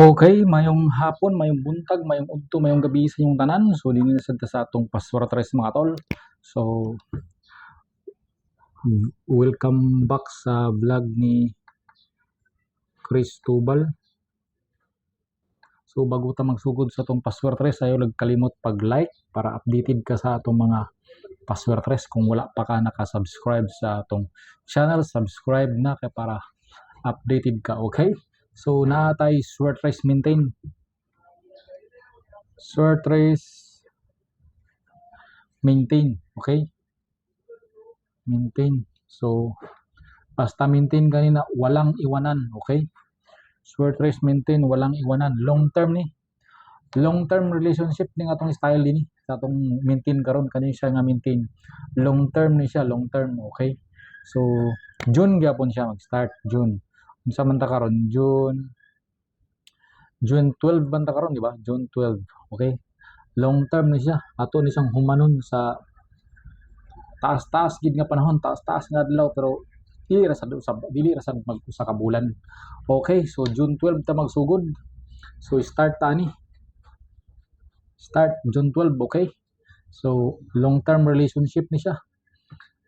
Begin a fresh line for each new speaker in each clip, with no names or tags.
Okay, mayong hapon, mayong buntag, mayong udto, mayong gabi sa inyong tanan. So dinhi na sad ta sa atong Pastora Tres mga tol. So welcome back sa vlog ni Cristobal. So bago ta magsugod sa atong Pastora Tres, ayo nagkalimot pag-like para updated ka sa atong mga Pastora Tres. Kung wala pa ka naka-subscribe sa atong channel, subscribe na kay para updated ka, okay? So, naa tay sweat race maintain. Sweat race maintain. Okay? Maintain. So, basta maintain ganina, walang iwanan. Okay? Sweat race maintain, walang iwanan. Long term ni. Long term relationship ning atong style ni. Sa atong maintain karon kani siya nga maintain. Long term ni siya, long term. Okay? So, June gyapon siya mag-start. June unsa man ta karon June June 12 man ta karon di ba? June 12 okay? Long term ni siya. Ato ni siyang humanon sa taas-taas gid nga panahon taas-taas nga adlaw pero dili ra sad usab dili ra sad mag usa ka bulan okay so June 12 ta magsugod. So start ta ni. Start June 12 okay? So long term relationship ni siya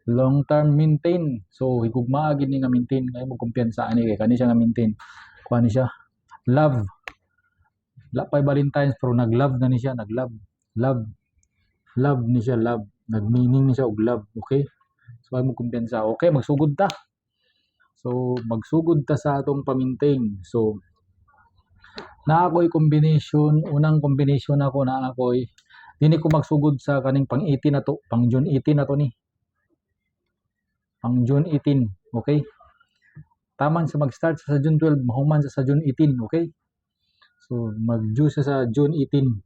long term maintain. So higugma gid ni nga maintain kay mo kumpiyansa ani kay kani siya nga maintain. Kuha ni siya. Love. La pay valentines pero nag-love na ni siya nag-love. Love. Love ni siya love. Nag-meaning ni siya og love okay? So ay mo kumpiyansa okay magsugod ta. So magsugod ta sa atong pamintain so na ako'y combination unang combination ako na ako'y dini ko magsugod sa kaning pang 18 na to pang June 18 na to ni ang June 18, okay? Taman sa mag-start sa June 12, mahuman sa June 18, okay? So, mag-Ju sa June 18.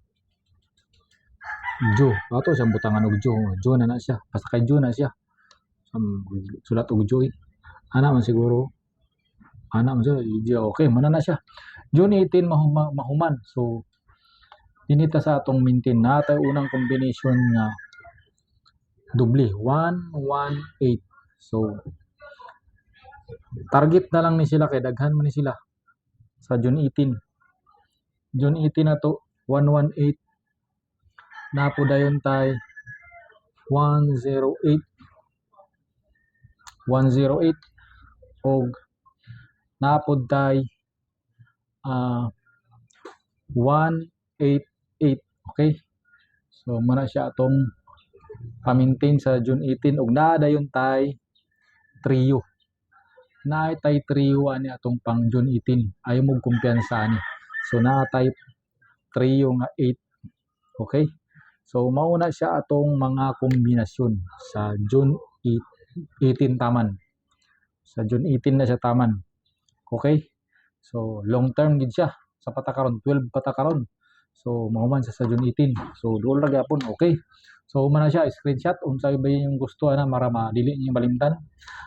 Ju. Ato siyang butangan og Ju. Ju na na siya. Basta kay Ju na siya. Sulat og Ju. eh. Ana man siguro. Ana man siya. Okay, mana na siya. June 18, mahuma, mahuman. So, dinita sa atong maintain na tayo unang combination nga dubli 1 1 8 So, target na lang ni sila kay daghan man ni sila sa June 18. June 18 na to 118 na po dayon tay 108 108 og napod tay ah 188 okay? So muna siya atong pamintain sa June 18 og naa dayon tay trio. Naa tay trio ani atong pang June 18 ayo mo kumpiyansa ani. So naa tay trio nga 8 okay? So mauna siya atong mga kombinasyon sa June 8 18 taman. Sa June 18 na siya taman. Okay? So long term gid siya. Sa patakaron 12 patakaron so mahuman siya sa June 18 so duol ra gyapon. Okay so humana siya screenshot. Unsay ba yung gusto na para madili niyo malimtan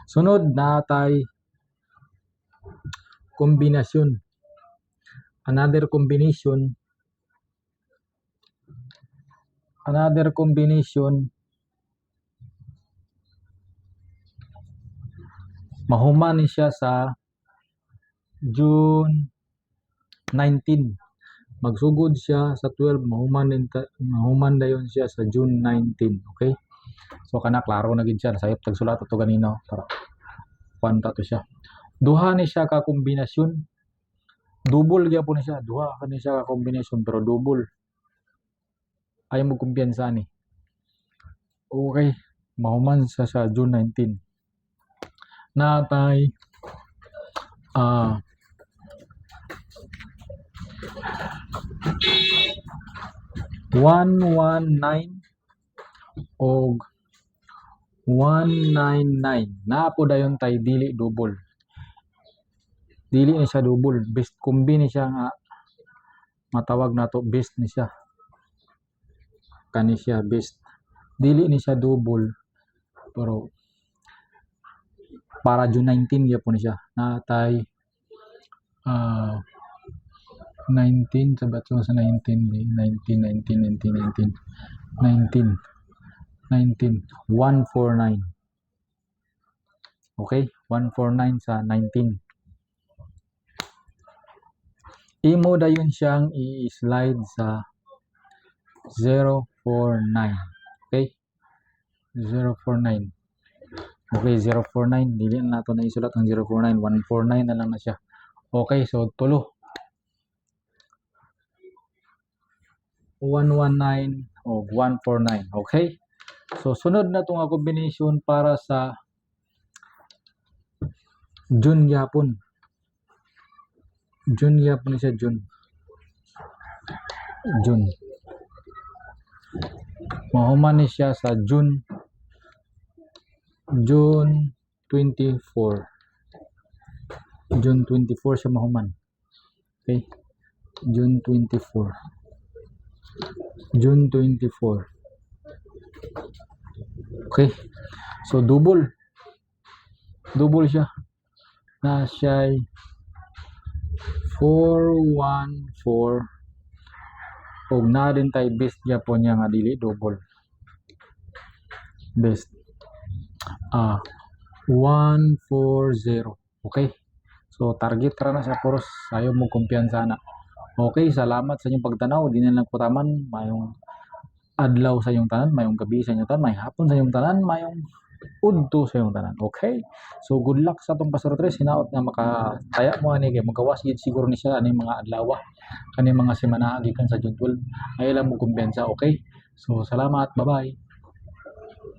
sunod na tay kombinasyon. Another combination another combination mahuman siya sa June 19 magsugod siya sa 12 mahuman din mahuman dayon siya sa June 19 okay? So kana klaro na gid siya sayop tagsulat ato ganino para kwanta to siya. Duha ni siya ka kombinasyon. Double gyapon ni siya duha kani siya ka kombinasyon pero double. Ay mo kumpiyansa ni. Okay mahuman sa sa June 19 natay ah 119 og 199 naa po dayon tay dili double. Dili ni siya double. Best kombi ni siya nga matawag nato best ni siya. Kani siya best. Dili ni siya double pero para June 19 gyapon ni siya. Natay ah 19 sabat ko sa 19 ba 19 19 19 19 19 19 149 okay 149 sa 19 imo dayon siyang i-slide sa 049. Okay? 049. Okay, 049. Dili na nato na isulat ang 049. 149 na lang na siya. Okay, so tulo. 119 o 149. Okay? So, sunod na itong combination para sa June yapon. June yapon siya, June. June. Mahuman siya sa June June 24. June 24 siya mahuman. Okay? June 24. June 24. Okay? So, double. Double siya. Na siya ay 414 og na din tay best Japon niya nga dili double. Best. Ah, 140. Okay? So, target ra na sa puros. Ayaw mo kumpiyansa na. Okay, salamat sa inyong pagtanaw. Di na lang kutaman. Mayong adlaw sa inyong tanan, mayong gabi sa inyong tanan, may hapon sa inyong tanan, mayong udto sa inyong tanan. Okay? So, good luck sa itong Pastor Tres. Hinaot na makataya mo ani kay magawas yun siguro ni siya ani mga adlaw kani mga semana gikan sa June 12. Ay lang mo kumpiyansa. Okay? So, salamat. Bye-bye.